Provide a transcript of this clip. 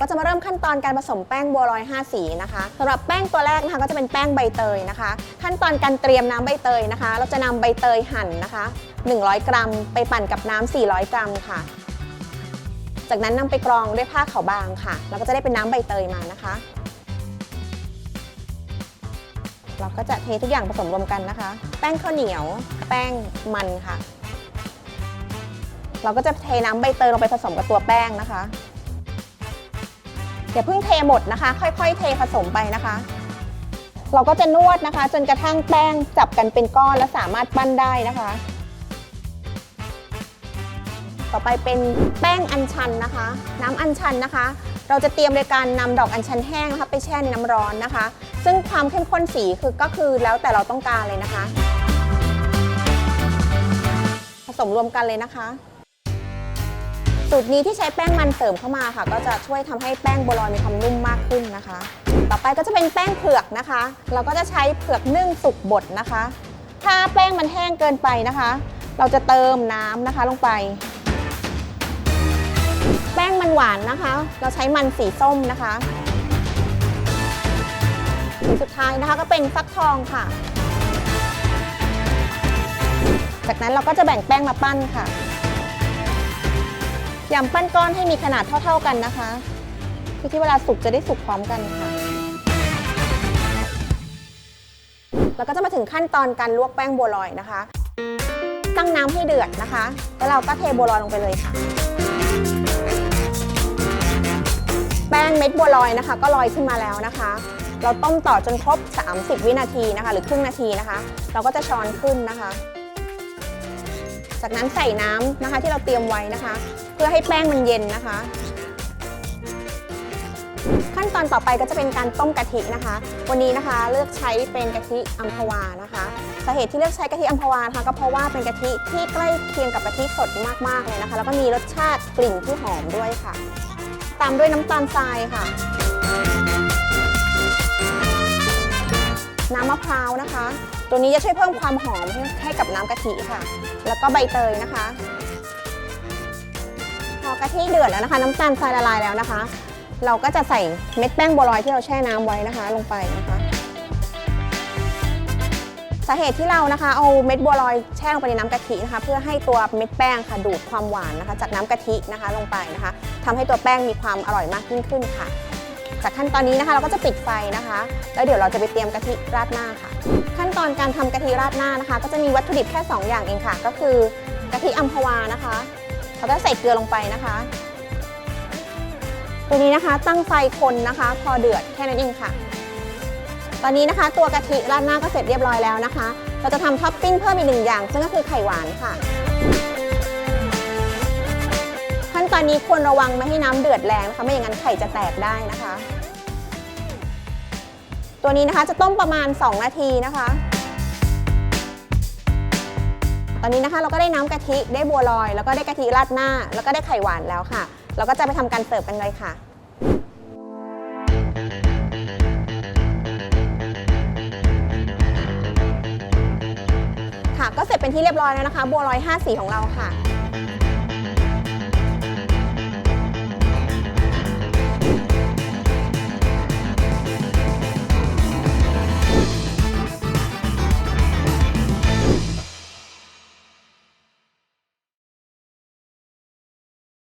ก็จะมาเริ่มขั้นตอนการผสมแป้งบัวลอย 5 สีนะคะสำหรับแป้งตัวแรกนะคะก็จะเป็นแป้งใบเตยนะคะ ขั้นตอนการเตรียมน้ำใบเตยนะคะ เราจะนำใบเตยหั่นนะคะ 100 กรัม ไปปั่นกับน้ำ400 กรัมค่ะ จากนั้นนำไปกรองด้วยผ้าขาวบางค่ะ แล้วก็จะได้เป็นน้ำใบเตยมานะคะ เราก็จะเททุกอย่างผสมรวมกันนะคะ แป้งข้าวเหนียว แป้งมันค่ะ เราก็จะเทน้ำใบเตยลงไปผสมกับตัวแป้งนะคะ อย่าเพิ่งเทหมดนะคะ ค่อย ๆ เทผสมไปนะคะ เราก็จะนวดนะคะ จนกระทั่งแป้งจับกันเป็นก้อนและสามารถปั้นได้นะคะ ต่อไปเป็นแป้งอัญชันนะคะ น้ำอัญชันนะคะ เราจะเตรียมโดยการนำดอกอัญชันแห้งนะคะไปแช่ในน้ำร้อนนะคะ ซึ่งความเข้มข้นสีคือก็คือแล้วแต่เราต้องการเลยนะคะ ผสมรวมกันเลยนะคะ สูตรนี้ที่ใช้แป้งมันเสริมเข้ามาค่ะ ก็จะช่วยทำให้แป้งบัวลอยมีความนุ่มมากขึ้นนะคะ ต่อไปก็จะเป็นแป้งเผือกนะคะ เราก็จะใช้เผือกนึ่งสุกบดนะคะ ถ้าแป้งมันแห้งเกินไปนะคะ เราจะเติมน้ำนะคะลงไป แป้งมันหวานนะคะ เราใช้มันสีส้มนะคะสีสุดท้ายนะคะก็เป็นฟักทองค่ะ จากนั้นเราก็จะแบ่งแป้งมาปั้นค่ะ ยำปั้นก้อนให้มีขนาดเท่า ๆกันนะคะเพื่อที่เวลาสุกจะได้สุกพร้อมกันค่ะ แล้วก็จะมาถึงขั้นตอนการลวกแป้งบัวลอยนะคะ ตั้งน้ำให้เดือดนะคะ แล้วเราก็เทบัวลอยลงไปเลยค่ะ แป้งเม็ดบัวลอยนะคะ ก็ลอยขึ้นมาแล้วนะคะ เราต้มต่อจนครบ 30 วินาทีนะคะ หรือครึ่งนาทีนะคะ เราก็จะช้อนขึ้นนะคะ จากนั้นใส่น้ำนะคะที่เราเตรียมไว้นะคะ เพื่อให้แป้งมันเย็นนะคะ ขั้นตอนต่อไปก็จะเป็นการต้มกะทินะคะ วันนี้นะคะเลือกใช้เป็นกะทิอัมพวานะคะสาเหตุที่เลือกใช้กะทิอัมพวานะคะก็เพราะว่าเป็นกะทิที่ใกล้เคียงกับกะทิสดมากๆเลยนะคะ แล้วก็มีรสชาติกลิ่นที่หอมด้วยค่ะ ตามด้วยน้ำตาลทรายค่ะ น้ำมะพร้าวนะคะ ตัวนี้จะช่วยเพิ่มความหอมให้ใหกับน้ำกะทิค่ะ แล้วก็ใบเตยนะคะ พอกะทิเดือดแล้วนะคะ น้ำตาลทรายละลายแล้วนะคะ เราก็จะใส่เม็ดแป้งบัวลอยที่เราแช่น้ำไว้นะคะ ลงไปนะคะสาเหตุที่เรานะคะเอาเม็ดบัวลอยแช่ลงไปในน้ำกะทินะคะ เพื่อให้ตัวเม็ดแป้งค่ะดูดความหวานนะคะ จากน้ำกะทินะคะลงไปนะคะทำให้ตัวแป้งมีความอร่อยมากยิ่งขึ้นค่ะ จากขั้นตอนนี้นะคะเราก็จะปิดไฟนะคะ แล้วเดี๋ยวเราจะไปเตรียมกะทิราดหน้าค่ะ ขั้นตอนการทำกะทิราดหน้านะคะ ก็จะมีวัตถุดิบแค่ 2 อย่างเองค่ะ ก็คือกะทิอัมพวานะคะเราก็ใส่เกลือลงไปนะคะ ตัวนี้นะคะตั้งไฟคนนะคะ พอเดือดแค่นั้นเองค่ะ ตอนนี้นะคะ ตัวกะทิราดหน้าก็เสร็จเรียบร้อยแล้วนะคะ เราจะทำท็อปปิ้งเพิ่มอีกหนึ่งอย่าง ซึ่งก็คือไข่หวานค่ะ ตอนนี้ควรระวังไม่ให้น้ำเดือดแรงนะคะไม่อย่างนั้นไข่จะแตกได้นะคะ ตัวนี้นะคะจะต้มประมาณ 2 นาทีนะคะ ตอนนี้นะคะเราก็ได้น้ำกะทิได้บัวลอย แล้วก็ได้กะทิราดหน้า แล้วก็ได้ไข่หวานแล้วค่ะ เราก็จะไปทำการเสิร์ฟกันเลยค่ะค่ะก็เสร็จเป็นที่เรียบร้อยแล้วนะคะ บัวลอย 5 สีของเราค่ะ